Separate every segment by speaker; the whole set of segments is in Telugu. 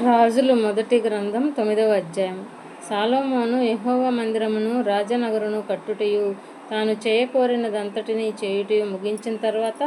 Speaker 1: రాజులు మొదటి గ్రంథం తొమ్మిదవ అధ్యాయం. సాలోమోను యహోవ మందిరమును రాజనగరును కట్టుటయు తాను చేయకోరినదంతటిని చేయుటయు ముగించిన తర్వాత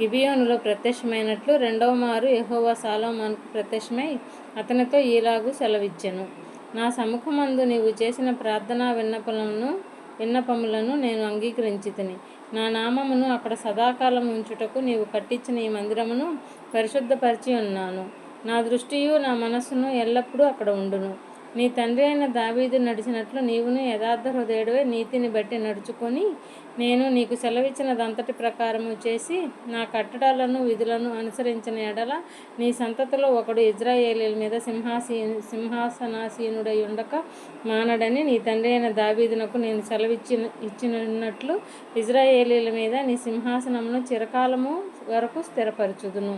Speaker 1: గిబియోనులో ప్రత్యక్షమైనట్లు రెండవ మారు యహోవ సాలోమోన్కు ప్రత్యక్షమై అతనితో ఈలాగు సెలవిచ్చెను. నా సముఖమందు నీవు చేసిన ప్రార్థనా విన్నపములను విన్నపములను నేను అంగీకరించితిని. నా నామమును అక్కడ సదాకాలం ఉంచుటకు నీవు కట్టించిన ఈ మందిరమును పరిశుద్ధపరిచి ఉన్నాను. నా దృష్టియు నా మనస్సును ఎల్లప్పుడూ అక్కడ ఉండును. నీ తండ్రి అయిన దావీదు నడిచినట్లు నీవును యథార్థ హృదయుడివే నీతిని బట్టి నడుచుకొని నేను నీకు సెలవిచ్చినదంతటి ప్రకారము చేసి నా కట్టడాలను విధులను అనుసరించిన ఎడల నీ సంతతిలో ఒకడు ఇజ్రాయేలీల మీద సింహాసీ సింహాసనాసీనుడై ఉండక మానడని నీ తండ్రి అయిన దావీదునకు నేను సెలవిచ్చిన ఇచ్చినట్లు ఇజ్రాయేలీల మీద నీ సింహాసనమును చిరకాలము వరకు స్థిరపరచుదును.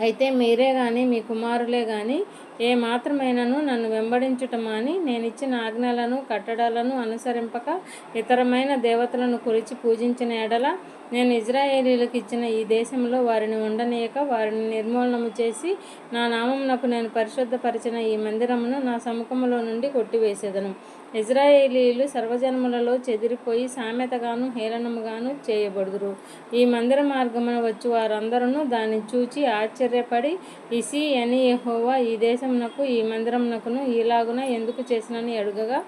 Speaker 1: అయితే మీరే కానీ మీ కుమారులే కానీ ఏ మాత్రమైనను నన్ను వెంబడించుటమాని నేను ఇచ్చిన ఆజ్ఞలను కట్టడాలను అనుసరింపక ఇతరమైన దేవతలను కొలిచి పూజించిన ఎడల నేను ఇజ్రాయేలీలకు ఇచ్చిన ఈ దేశంలో వారిని ఉండనీయక వారిని నిర్మూలనము చేసి నా నామమునకు నేను పరిశుద్ధపరిచిన ఈ మందిరమును నా సముఖములో నుండి కొట్టివేసేదను. ఇజ్రాయేలీలు సర్వజన్ములలో చెదిరిపోయి సామెతగాను హేళనముగాను చేయబడుదురు. ఈ మందిర మార్గమున వచ్చి వారందరూ దాన్ని చూచి ఆశ్చర్యపడి ఇసి అని ఎహోవా ఈ దేశమునకు ఈ మందిరమునకును ఈలాగున ఎందుకు చేసినని అడుగగా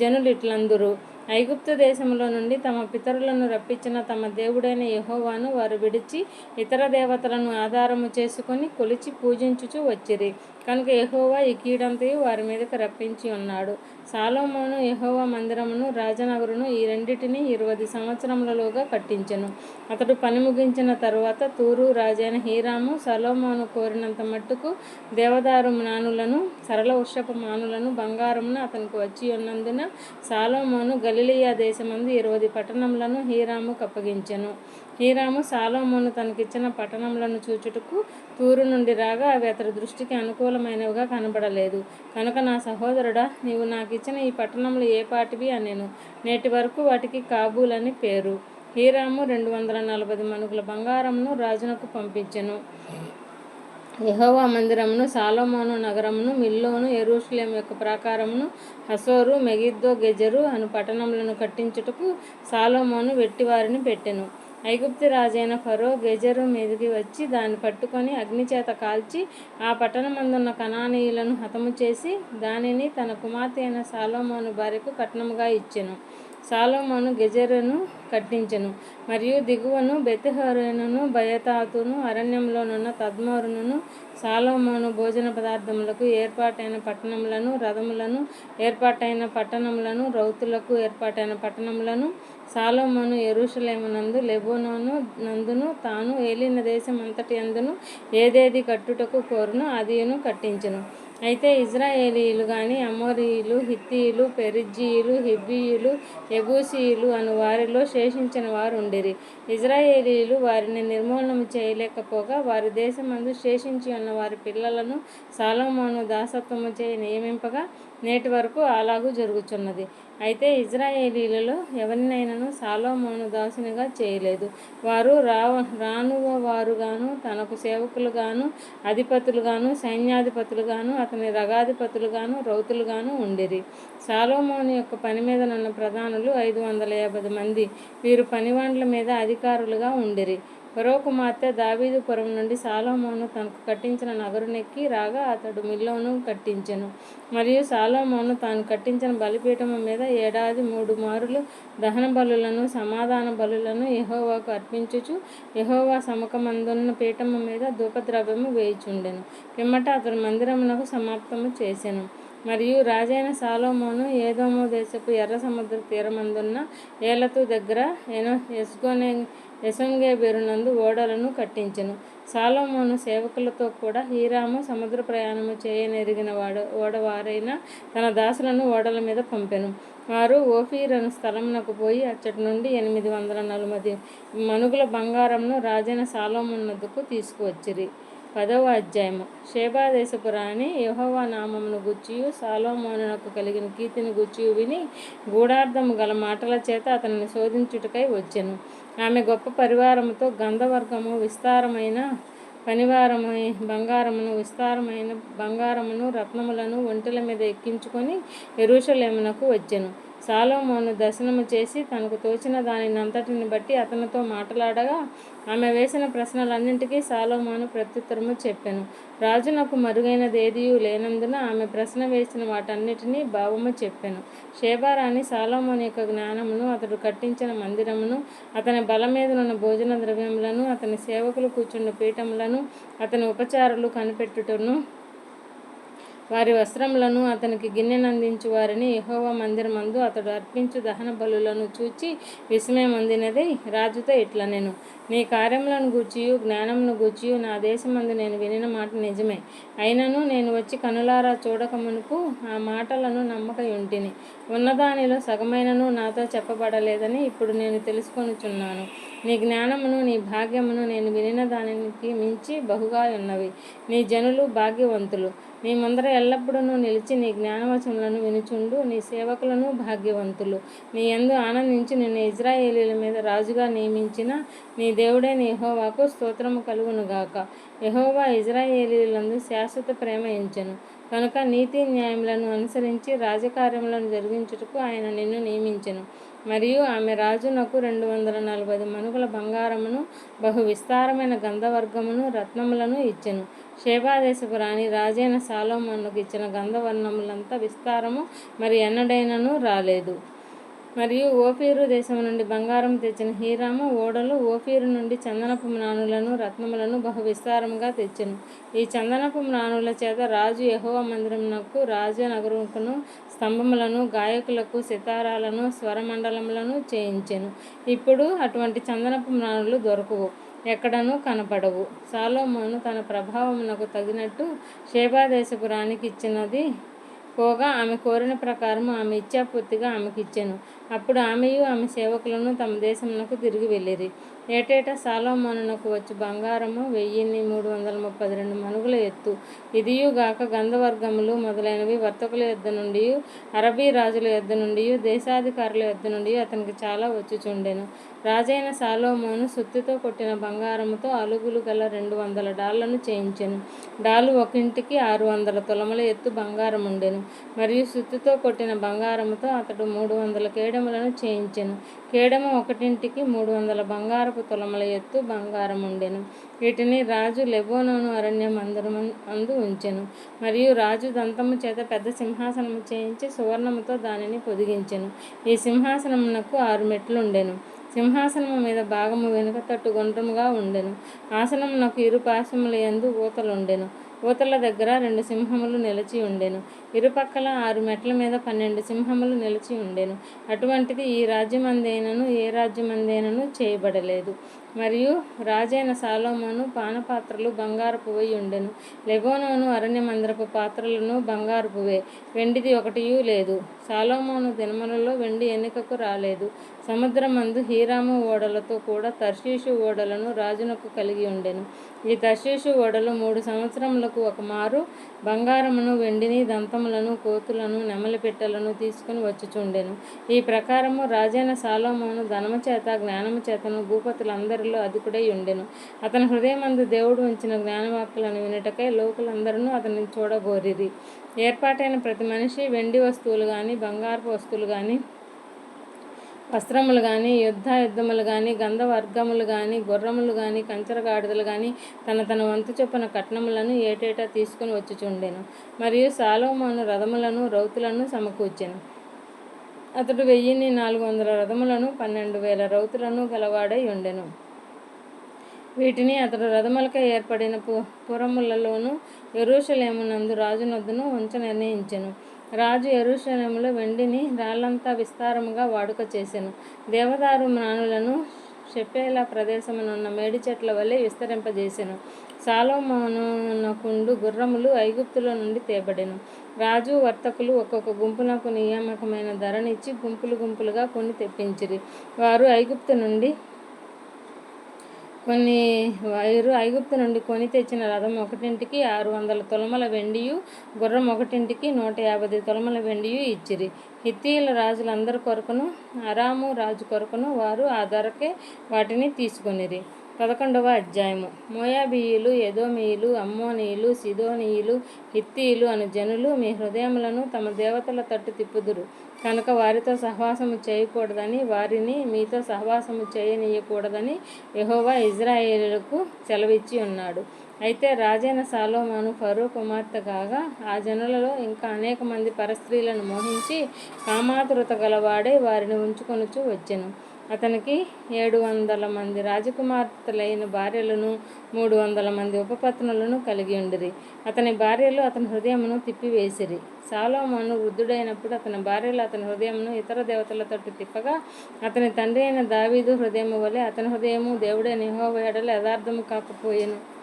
Speaker 1: జనులు ఇట్లందురు ఐగుప్తు దేశములో నుండి తమ పితరులను రప్పించిన తమ దేవుడైన యహోవాను వారు విడిచి ఇతర దేవతలను ఆధారము చేసుకొని కొలిచి పూజించుచు వచ్చిరి. కనుక యహోవా ఈ కీడంతయు వారి మీదకి రప్పించి ఉన్నాడు. సాలోమోను యహోవా మందిరమును రాజనగరును ఈ రెండిటిని ఇరవై సంవత్సరములలోగా కట్టించెను. అతడు పని ముగించిన తరువాత తూరు రాజైన హీరాము సలోమోను కోరినంత మట్టుకు దేవదారు మానులను సరళ వృషపు మానులను బంగారమును అతనికి వచ్చి ఉన్నందున సాలోమోను గలిలియా దేశమందు ఇరవై పట్టణములను హీరాము కప్పగించెను. హీరాము సాలోమోను తనకిచ్చిన పట్టణములను చూచుటకు తూరు నుండి రాగా అవి అతడి దృష్టికి అనుకూలమైనవిగా కనబడలేదు. కనుక నా సహోదరుడా నీవు నాకు ఇచ్చిన ఈ పట్టణములు ఏ పాటివి అనేను. నేటి వరకు వాటికి కాబూల్ అని పేరు. హీరాము రెండు వందల నలభై మనుగుల బంగారమును రాజునకు పంపించెను. యహోవా మందిరమును సాలోమోను నగరమును మిల్లోను ఎరూషలేం యొక్క ప్రాకారమును హసోరు మెగిద్దో గెజరు అను పట్టణములను కట్టించుటకు సాలోమోను వెట్టివారిని పెట్టెను. ఐగుప్తు రాజైన ఫరో గెజరు మీదికి వచ్చి దాన్ని పట్టుకొని అగ్నిచేత కాల్చి ఆ పట్టణమందున్న కనానీయులను హతము చేసి దానిని తన కుమార్తె అయిన సాలోమోను భార్యకు కట్నముగా ఇచ్చెను. సాలోమోను గెజరును కట్టించెను. మరియు దిగువను బెతిహోరెనును బయతాతును అరణ్యంలోనున్న తద్మోరును సాలోమోను భోజన పదార్థములకు ఏర్పాటైన పట్టణములను రథములను ఏర్పాటైన పట్టణములను రౌతులకు ఏర్పాటైన పట్టణములను సాలోమోను ఎరుషలేమునందు లెబోనోను నందును తాను ఏలిన దేశం అంతటి అందును ఏదేది కట్టుటకు కోరును అదియును కట్టించును. అయితే ఇజ్రాయేలీలు కానీ అమోరీయులు హిత్తీయులు పెరిజ్జీయులు హిబ్బీయులు ఎబూసీయులు అను వారిలో శేషించిన వారు ఉండిరి ఇజ్రాయేలీలు వారిని నిర్మూలనము చేయలేకపోగా వారి దేశమందు శేషించి ఉన్న వారి పిల్లలను సాలోమోను దాసత్వము చేయ నియమింపగా నేటి వరకు అలాగూ జరుగుచున్నది. అయితే ఇజ్రాయేలీలలో ఎవరినైనాను సాలోమోను దాసునిగా చేయలేదు. వారు రావ రానువ వారుగాను తనకు సేవకులుగాను అధిపతులుగాను సైన్యాధిపతులుగాను అతని రగాధిపతులుగాను రౌతులుగాను ఉండిరి. సాలోమోను యొక్క పని మీద ఉన్న ప్రధానులు ఐదు వందల యాభై మంది. వీరు పనివాండ్ల మీద అధికారులుగా ఉండిరి. ఫరో కుమార్తె దావీదుపురం నుండి సాలోమోను తనకు కట్టించిన నగరునెక్కి రాగా అతడు మిల్లోను కట్టించెను. మరియు సాలోమోను తాను కట్టించిన బలిపీఠము మీద ఏడాది మూడు మారులు దహన బలులను సమాధాన బలులను యహోవాకు అర్పించుచు యహోవా సముఖమందున్న పీఠము మీద ధూపద్రవ్యము వేయిచుండెను. పిమ్మట అతడు మందిరమునకు సమాప్తము చేసెను. మరియు రాజైన సాలోమోను ఏదోమో దేశపు ఎర్ర సముద్ర తీరమందున్న ఏలతు దగ్గర ఎనో ఎస్గోనే ఎసొంగేబెరునందు ఓడలను కట్టించెను. సాలోమోను సేవకులతో కూడా హీరాము సముద్ర ప్రయాణము చేయనెరిగిన వాడు ఓడవారైన తన దాసులను ఓడల మీద పంపెను. వారు ఓఫీరను స్థలమునకు పోయి అచ్చటి నుండి ఎనిమిది వందల నలుమది మనుగుల బంగారంను రాజైన సాలోమోనునకు తీసుకువచ్చిరి. పదవ అధ్యాయము. షేబాదేశపు రాణి నామమును గుచ్చియు సాలోమోనునకు కలిగిన కీర్తిని గుచ్చియు విని గూఢార్థము గల మాటల చేత అతనిని శోధించుటకై వచ్చెను. ఆమె గొప్ప పరివారముతో గంధవర్గము విస్తారమైన పనివారము బంగారమును విస్తారమైన బంగారమును రత్నములను ఒంటెల మీద ఎక్కించుకొని ఎరుషలేమునకు వచ్చెను. సాలోమోను దర్శనము చేసి తనకు తోచిన దానిని అంతటిని బట్టి అతనితో మాట్లాడగా ఆమె వేసిన ప్రశ్నలన్నింటికీ సాలోమాను ప్రత్యుత్తరము చెప్పాను. రాజునకు మరుగైనది ఏదియూ లేనందున ఆమె ప్రశ్న వేసిన వాటన్నిటినీ భావము చెప్పాను. షేబారాణి సాలోమోని యొక్క జ్ఞానమును అతడు కట్టించిన మందిరమును అతని బల మీద భోజన ద్రవ్యములను అతని సేవకులు కూర్చున్న పీఠములను అతని ఉపచారులు కనిపెట్టుటను వారి వస్త్రములను అతనికి గిన్నెనందించు వారిని యహోవ మందిరమందు అతడు అర్పించు దహన బలులను చూచి విస్మయం రాజుతో ఇట్లా నేను నీ కార్యములను గూర్చియు జ్ఞానమును గూర్చియు నా దేశమందు నేను వినిన మాట నిజమే. అయినను నేను వచ్చి కనులారా చూడకమునుకు ఆ మాటలను నమ్మకయుంటిని. ఉన్నదానిలో సగమైనను నాతో చెప్పబడలేదని ఇప్పుడు నేను తెలుసుకొనుచున్నాను. నీ జ్ఞానమును నీ భాగ్యమును నేను వినిన దానికి మించి బహుగా ఉన్నవి. నీ జనులు భాగ్యవంతులు. నీ ముందర ఎల్లప్పుడూ నిలిచి నీ జ్ఞానవచనలను వినుచుండు నీ సేవకులను భాగ్యవంతులు. నీ ఎందు ఆనందించి నిన్ను ఇజ్రాయేలీల మీద రాజుగా నియమించిన నీ దేవుడే నీ యెహోవాకు స్తోత్రము కలుగునుగాక. యెహోవా ఇజ్రాయేలీలందు శాశ్వత ప్రేమ ఎంచెను. కనుక నీతి న్యాయములను అనుసరించి రాజకార్యములను జరిగించుటకు ఆయన నిన్ను నియమించను. మరియు ఆమె రాజునకు రెండు వందల నలభై మనుగుల బంగారమును బహు విస్తారమైన గంధవర్గమును రత్నములను ఇచ్చెను. శేభాదేశపు రాణి రాజైన సాలోమన్నుకు ఇచ్చిన గంధవర్ణములంతా విస్తారము మరి ఎన్నడైనను రాలేదు. మరియు ఓఫీరు దేశం నుండి బంగారం తెచ్చిన హీరాము ఓడలు ఓఫీరు నుండి చందనపు మ్రాణులను రత్నములను బహు విస్తారముగా తెచ్చెను. ఈ చందనపు మ్రాణుల చేత రాజు యహోవ మందిరమునకు రాజనగరుకును స్తంభములను గాయకులకు సితారాలను స్వరమండలములను చేయించెను. ఇప్పుడు అటువంటి చందనపు మ్రాణులు దొరకవు ఎక్కడనూ కనపడవు. సాలోమోను తన ప్రభావమునకు తగినట్టు షేబా రాణికి ఇచ్చినది పోగా ఆమె కోరిన ప్రకారం ఆమె ఇచ్చాపూర్తిగా ఆమెకు ఇచ్చాను. అప్పుడు ఆమెయు ఆమె సేవకులను తమ దేశమునకు తిరిగి వెళ్ళిరి. ఏటేటా సాలోమోనునకు వచ్చి బంగారము వెయ్యిన్ని మూడు వందల ముప్పై రెండు మనుగుల ఎత్తు. ఇదియుగాక గంధవర్గములు మొదలైనవి వర్తకుల యొద్ద నుండి అరబీ రాజుల యొద్ద నుండి దేశాధికారుల యొద్ద నుండి అతనికి చాలా వచ్చుచుండెను. రాజైన సాలోమోను సుత్తితో కొట్టిన బంగారముతో అలుగులు గల రెండు వందల డాళ్ళను చేయించెను. డాలు ఒకింటికి ఆరు వందల తొలముల ఎత్తు బంగారం ఉండెను మరియు సుత్తితో కొట్టిన బంగారముతో అతడు మూడు వందల కేడములను చేయించెను. కేడము ఒకటింటికి మూడు వందల బంగారపు తొలముల ఎత్తు బంగారం ఉండెను వీటిని రాజు లెబోనోను అరణ్యం అందరు అందు ఉంచెను. మరియు రాజు దంతము చేత పెద్ద సింహాసనము చేయించి సువర్ణముతో దానిని పొదిగించెను. ఈ సింహాసనమునకు ఆరు మెట్లు ఉండెను సింహాసనము మీద భాగము వెనుక తట్టు గుండ్రముగా ఉండెను. ఆసనమునకు ఇరు పాశముల యందు ఊతలుండెను ఊతల దగ్గర రెండు సింహములు నిలిచి ఉండెను. ఇరుపక్కల ఆరు మెట్ల మీద పన్నెండు సింహములు నిలిచి ఉండెను. అటువంటిది ఈ రాజ్యమందైనను ఏ రాజ్యమందైనను చేయబడలేదు. మరియు రాజైన సాలోమోను పానపాత్రలు బంగారపు పోయి ఉండెను. లెబోనోను అరణ్య మందిరపు పాత్రలను బంగారపువే వెండిది ఒకటియూ లేదు. సాలోమోను దినములలో వెండి ఎన్నికకు రాలేదు. సముద్రమందు హీరాము ఓడలతో కూడా తర్షీషు ఓడలను రాజునకు కలిగి ఉండెను. ఈ దశేషు ఓడలు మూడు సంవత్సరములకు ఒక మారు బంగారమును వెండిని దంతములను కోతులను నెమలి పెట్టెలను తీసుకుని వచ్చుచుండెను. ఈ ప్రకారము రాజైన సాలోమోను ధనము చేత జ్ఞానము చేతను భూపతులందరిలో అధికుడై ఉండెను. అతని హృదయమందు దేవుడు ఉంచిన జ్ఞానవాక్కులను వినుటకై లోకులందరూ అతని చూడగోరిది ఏర్పాటైన ప్రతి మనిషి వెండి వస్తువులు కానీ బంగారపు వస్తువులు కానీ వస్త్రములు కానీ యుద్ధ యుద్ధములు కానీ గంధవర్గములు కానీ గుర్రములు కానీ కంచరగాడిదలు కానీ తన తన వంతు చొప్పున కట్నములను ఏటేటా తీసుకుని వచ్చుచుండెను. మరియు సాలోమాను రథములను రౌతులను సమకూర్చెను. అతడు వెయ్యిన్ని నాలుగు వందల రథములను పన్నెండు వేల రౌతులను గలవాడై ఉండెను. వీటిని అతడు రథములకై ఏర్పడిన పు పురములలోనూ ఎరుషలేమునందు రాజునొద్దును ఉంచ నిర్ణయించెను. రాజు ఎరుషలేములో వెండిని రాళ్ళంతా విస్తారముగా వాడుక చేసాను. దేవదారు మ్రాణులను షెపేలా ప్రదేశమునున్న మేడి చెట్ల వలె విస్తరింపజేసెను. సాలోమోనునకుండు గుర్రములు ఐగుప్తుల నుండి తేబడెను. రాజు వర్తకులు ఒక్కొక్క గుంపునకు నియామకమైన ధరనిచ్చి గుంపులు గుంపులుగా కొన్ని తెప్పించిరి. వారు ఐగుప్తు నుండి కొన్ని వైరు ఐగుప్తు నుండి కొని తెచ్చిన రథం ఒకటింటికి ఆరు వందల తొలమల వెండియు గుర్రం ఒకటింటికి నూట యాభై తొలమల వెండియు ఇచ్చిరి. హిత్తీయుల రాజులందరి కొరకును అరాము రాజు కొరకును వారు ఆ ధరకే వాటిని తీసుకొనిరి. పదకొండవ అధ్యాయము. మోయాబీయులు ఎదోమీయులు అమ్మోనీయులు సిదోనీయులు హిత్తీయులు అను జనులు మీ హృదయములను తమ దేవతల తట్టు తిప్పుదురు. కనుక వారితో సహవాసము చేయకూడదని వారిని మీతో సహవాసము చేయనీయకూడదని యహోవా ఇజ్రాయేలులకు సెలవిచ్చి ఉన్నాడు. అయితే రాజైన సాలోమాను ఫరూ కుమార్తె కాగా ఆ జనులలో ఇంకా అనేక మంది పరస్త్రీలను మోహించి కామాతురత గలవాడే వారిని ఉంచుకొనుచు వచ్చెను. అతనికి ఏడు వందల మంది రాజకుమార్తెలైన భార్యలను మూడు వందల మంది ఉపపత్నులను కలిగి ఉండిరి. అతని భార్యలు అతని హృదయమును తిప్పివేసిరి. సాలోమాను వృద్ధుడైనప్పుడు అతని భార్యలు అతని హృదయమును ఇతర దేవతలతో తిప్పగా అతని తండ్రి అయిన దావీదు హృదయము వలె అతని హృదయము దేవుడైన యెహోవా యథార్థము కాకపోయెను.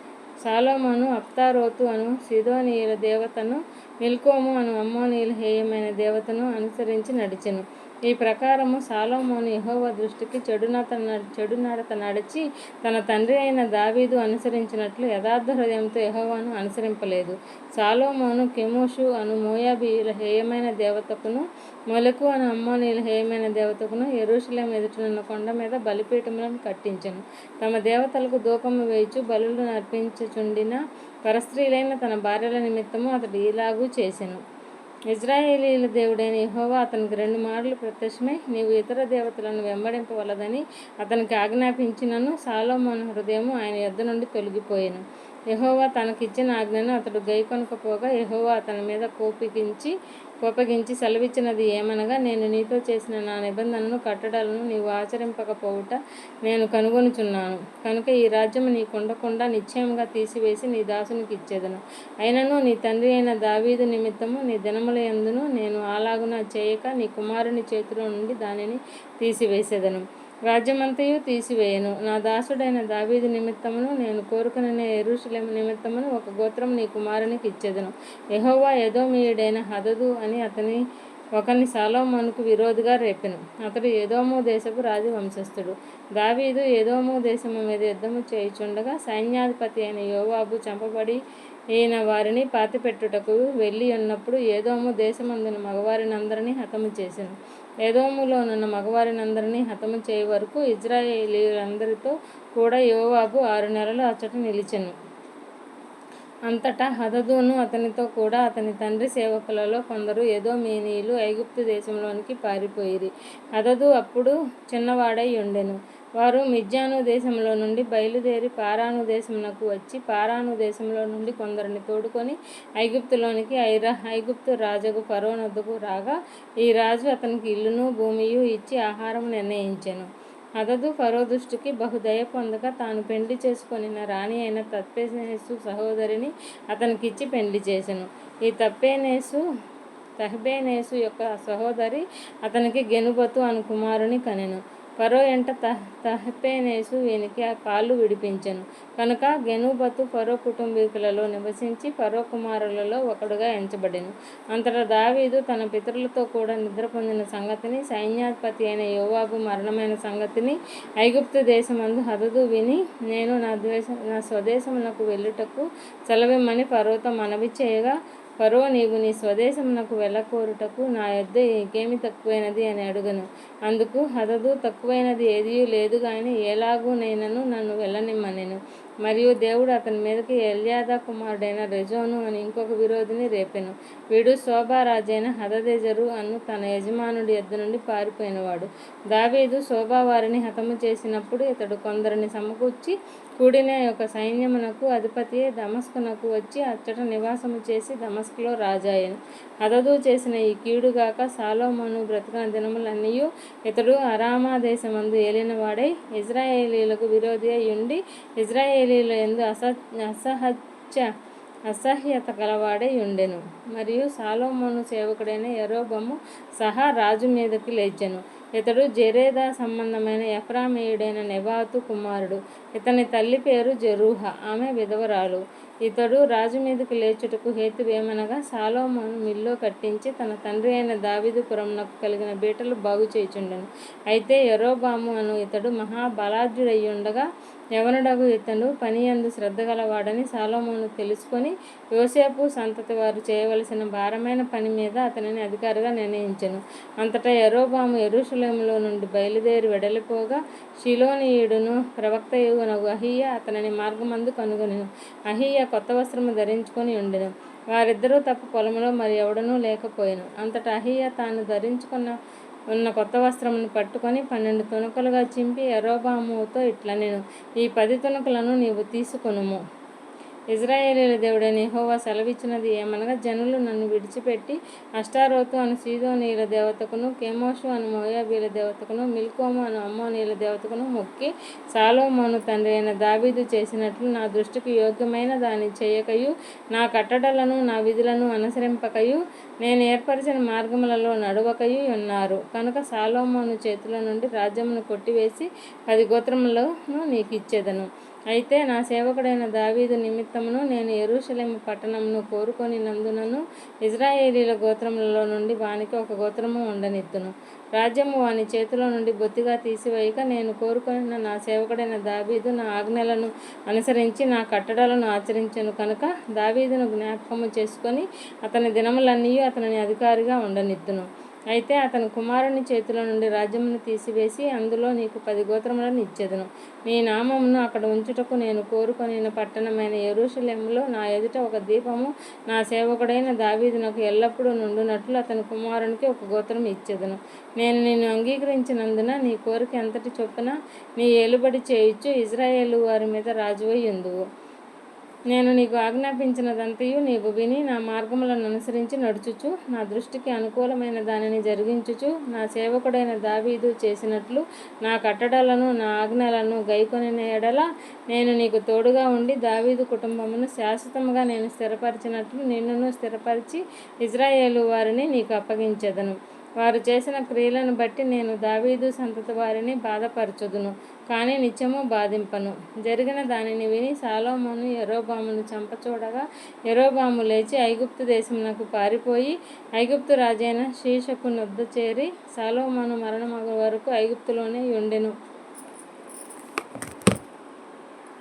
Speaker 1: సాలోమోను అప్తారోతు అను సిదోనీయుల దేవతను మిల్కోము అను అమ్మోనీయుల హేయమైన దేవతను అనుసరించి నడిచెను. ఈ ప్రకారము సాలోమోను యహోవ దృష్టికి చెడునత చెడు నడత నడిచి తన తండ్రి అయిన దావీదు అనుసరించినట్లు యథార్థ హృదయంతో యహోవాను అనుసరింపలేదు. సాలోమోను కెమోషు అను మోయాబీయుల హేయమైన దేవతకును మొలకు అను అమ్మోనీల హేయమైన దేవతకును ఎరుషులం ఎదుటనున్న కొండ మీద బలిపీఠములను కట్టించెను. తమ దేవతలకు దూపము వేయచు బలులు అర్పించుచుండిన పరస్త్రీలైన తన భార్యల నిమిత్తము అతడు ఇలాగూ చేసెను. ఇజ్రాయేలీల దేవుడైన యహోవా అతనికి రెండు మార్లు ప్రత్యక్షమై నీవు ఇతర దేవతలను వెంబడింపవలదని అతనికి ఆజ్ఞాపించినను సాలోమోన్ హృదయము ఆయన యొద్ద నుండి తొలగిపోయాను. యహోవా తనకిచ్చిన ఆజ్ఞను అతడు గైకొనకపోగా యహోవా అతని మీద కోపగించి కోపగించి సెలవిచ్చినది ఏమనగా నేను నీతో చేసిన నా నిబంధనను కట్టడాలను నీవు ఆచరింపకపోవుట నేను కనుగొనుచున్నాను. కనుక ఈ రాజ్యము నీకు ఉండకుండా నిశ్చయంగా తీసివేసి నీ దాసునికి ఇచ్చేదను అయినను నీ తండ్రి అయిన దావీదు నిమిత్తము నీ దినముల యందును నేను అలాగున చేయక నీ కుమారుని చేతిలో నుండి దానిని తీసివేసేదను. రాజ్యమంతయు తీసివేయను. నా దాసుడైన దావీదు నిమిత్తమును నేను కోరుకునే ఎరుషలేం నిమిత్తమును ఒక గోత్రం నీ కుమారునికి ఇచ్చేదను. ఎహోవా ఎదోమీయుడైన హదదు అని అతని ఒకని సాలోమోనుకు విరోధిగా రేపెను. అతడు ఏదోము దేశపు రాజు వంశస్థుడు దావీదు ఏదోము దేశము మీద యుద్ధము చేయుచుండగా సైన్యాధిపతి అయిన యోవాబు చంపబడి ఈయన వారిని పాతిపెట్టుటకు వెళ్ళి ఉన్నప్పుడు ఏదోము దేశమందున మగవారిని అందరినీ హతము చేసెను. ఏదోములోనున్న మగవారినందరినీ హతము చేయ వరకు ఇజ్రాయేలీలందరితో కూడా యోవాబు ఆరు నెలలు అచ్చట నిలిచెను. అంతటా హదదును అతనితో కూడా అతని తండ్రి సేవకులలో కొందరు ఏదో మీనీయులు ఐగుప్తు దేశంలోనికి పారిపోయిరి. హదదు అప్పుడు చిన్నవాడై ఉండెను. వారు మిజ్జాను దేశంలో నుండి బయలుదేరి పారాను దేశమునకు వచ్చి పారాను దేశంలో నుండి కొందరిని తోడుకొని ఐగుప్తులోనికి ఐరా ఐగుప్తు రాజుకు పరోనద్దుకు రాగా ఈ రాజు అతనికి ఇల్లును భూమియు ఇచ్చి ఆహారం నిర్ణయించెను. అదదు ఫరో దృష్టికి బహుదయ పొందగా తాను పెండ్లి చేసుకొనిన రాణి అయిన తప్పేనేసు సహోదరిని అతనికిచ్చి పెండ్లి చేసెను. ఈ తప్పేనేసు తహబేనేసు యొక్క సహోదరి అతనికి గెనుబతు అను కుమారుని కనెను. ఫరో ఎంట తహ తహపేనేసు వీనికి ఆ కాళ్ళు విడిపించను. కనుక గెనుబతు ఫరో కుటుంబీకులలో నివసించి ఫరో కుమారులలో ఒకడుగా ఎంచబడెను. అంతటా దావీదు తన పితరులతో కూడా నిద్ర పొందిన సంగతిని సైన్యాధిపతి అయిన యోవాబు మరణమైన సంగతిని ఐగుప్తు దేశమందు హదదు విని నేను నా ద్వేష నా స్వదేశమునకు వెళ్ళుటకు సెలవిమ్మని ఫరోతో మనవి చేయగా ఫరో నీవు నీ స్వదేశమునకు వెళ్ళకోరుటకు నా యొద్ద ఇంకేమి తక్కువైనది అని అడుగను. అందుకు హదదు తక్కువైనది ఏదీ లేదు కానీ ఎలాగూ నేనను నన్ను వెళ్ళనిమ్మనెను. మరియు దేవుడు అతని మీదకి ఎల్యాదా కుమారుడైన రెజోను అని ఇంకొక విరోధిని రేపెను. వీడు శోభారాజైన హదదెజరు అను తన యజమానుడి ఎద్దు నుండి పారిపోయినవాడు. దావీదు శోభా వారిని హతము చేసినప్పుడు ఇతడు కొందరిని సమకూర్చి కూడిన యొక్క సైన్యమునకు అధిపతి దమస్కునకు వచ్చి అచ్చట నివాసము చేసి దమస్కులో రాజాయను. హదదు చేసిన ఈ కీడుగాక సాలోమోను బ్రతికిన దినములన్నీ ఇతడు అరామా దేశమందు ఏలినవాడై ఇజ్రాయేలీలకు విరోధి అయి ఉండి ఇజ్రాయేలీల ఎందు అస అసహ్య అసహ్యత గలవాడై ఉండెను. మరియు సాలోమోను సేవకుడైన ఎరోబము సహా రాజు మీదకి లేచెను. ఇతడు జెరేదా సంబంధమైన ఎఫ్రామేయుడైన నెబాతు కుమారుడు. ఇతని తల్లి పేరు జెరూహ ఆమె విధవరాలు. ఇతడు రాజు మీదకి లేచుటకు హేతువేమనగా సాలోమోను మిల్లో కట్టించి తన తండ్రి అయిన దావిదుపురంనకు కలిగిన బీటలు బాగు చేయుచుండెను అయితే ఎరోబాము అను ఇతడు మహాబలాఢ్యుడయ్యుండగా యవనుడగు ఇతడు పని అందు శ్రద్ధ గలవాడని సాలోమోను తెలుసుకొని యోసేపు సంతతి వారు చేయవలసిన భారమైన పని మీద అతనిని అధికారిగా నిర్ణయించను. అంతటా ఎరోబాము ఎరుషులేములో నుండి బయలుదేరి వెడలిపోగా షిలోనీయుడును ప్రవక్త బంధువునగు అహియ అతనిని మార్గమందు కనుగొనెను. అహియ కొత్త వస్త్రము ధరించుకొని ఉండెను. వారిద్దరూ తప్ప పొలంలో మరి ఎవడనూ లేకపోయాను. అంతటా అహియ తాను ధరించుకున్న ఉన్న కొత్త వస్త్రమును పట్టుకొని పన్నెండు తుణుకలుగా చింపి ఎరోబాముతో ఇట్లా నేను ఈ పది తుణుకలను నీవు తీసుకొనుము. ఇజ్రాయేలీల దేవుడైన హోవా సెలవిచ్చినది ఏమనగా జనులు నన్ను విడిచిపెట్టి అష్టారోతు అను సీదోనీల దేవతకును కేమోషు అను మోయాబీల దేవతకును మిల్కోము అను అమ్మోనీల దేవతకును మొక్కి సాలోమోను తండ్రి అయిన దావీదు చేసినట్లు నా దృష్టికి యోగ్యమైన దాన్ని చేయకయు నా కట్టడలను నా విధులను అనుసరింపకయు నేను ఏర్పరిచిన మార్గములలో నడవకయు ఉన్నారు. కనుక సాలోమోను చేతుల నుండి రాజ్యమును కొట్టివేసి పది గోత్రములను నీకు ఇచ్చేదను. అయితే నా సేవకుడైన దావీదు నిమిత్తమును నేను ఎరుషలేము పట్టణమును కోరుకొని నందునను ఇజ్రాయేలీల గోత్రములలో నుండి వానికి ఒక గోత్రము ఉండనిత్తును. రాజ్యము వాని చేతిలో నుండి బొత్తిగా తీసివేయక నేను కోరుకున్న నా సేవకుడైన దావీదు నా ఆజ్ఞలను అనుసరించి నా కట్టడలను ఆచరించను కనుక దావీదును జ్ఞాపకము చేసుకొని అతని దినములన్నీ అతనిని అధికారిగా ఉండనిత్తును. అయితే అతని కుమారుని చేతిలో నుండి రాజ్యమును తీసివేసి అందులో నీకు పది గోత్రములను ఇచ్చేదను. నీ నామమును అక్కడ ఉంచుటకు నేను కోరుకొనిన పట్టణమైన ఎరుషలేములో నా ఎదుట ఒక దీపము నా సేవకుడైన దావీదు నాకు ఎల్లప్పుడూ నుండునట్లు అతని కుమారునికి ఒక గోత్రం ఇచ్చేదను. నేను నిన్ను అంగీకరించినందున నీ కోరిక ఎంతటి చొప్పున నీ ఏలుబడి చేయుచు ఇజ్రాయేలు వారి మీద రాజువై ఉందువు. నేను నీకు ఆజ్ఞాపించినదంతయు నీవు విని నా మార్గములను అనుసరించి నడుచుచు నా దృష్టికి అనుకూలమైన దానిని జరిగించుచు నా సేవకుడైన దావీదు చేసినట్లు నా కట్టడలను నా ఆజ్ఞలను గైకొనిన ఎడల నేను నీకు తోడుగా ఉండి దావీదు కుటుంబమును శాశ్వతముగా నేను స్థిరపరిచినట్లు నిన్నును స్థిరపరిచి ఇజ్రాయేలు వారిని నీకు అప్పగించెదను. వారు చేసిన క్రియలను బట్టి నేను దావీదు సంతత వారిని బాధపరచుదును కానీ నిత్యము బాధింపను. జరిగిన దానిని విని సాలోమోను ఎరోబామును చంపచూడగా ఎరోబాము లేచి ఐగుప్తు దేశమునకు పారిపోయి ఐగుప్తు రాజైన శీషకు నొద్ద చేరి సాలోమోను మరణమగ వరకు ఐగుప్తులోనే ఉండెను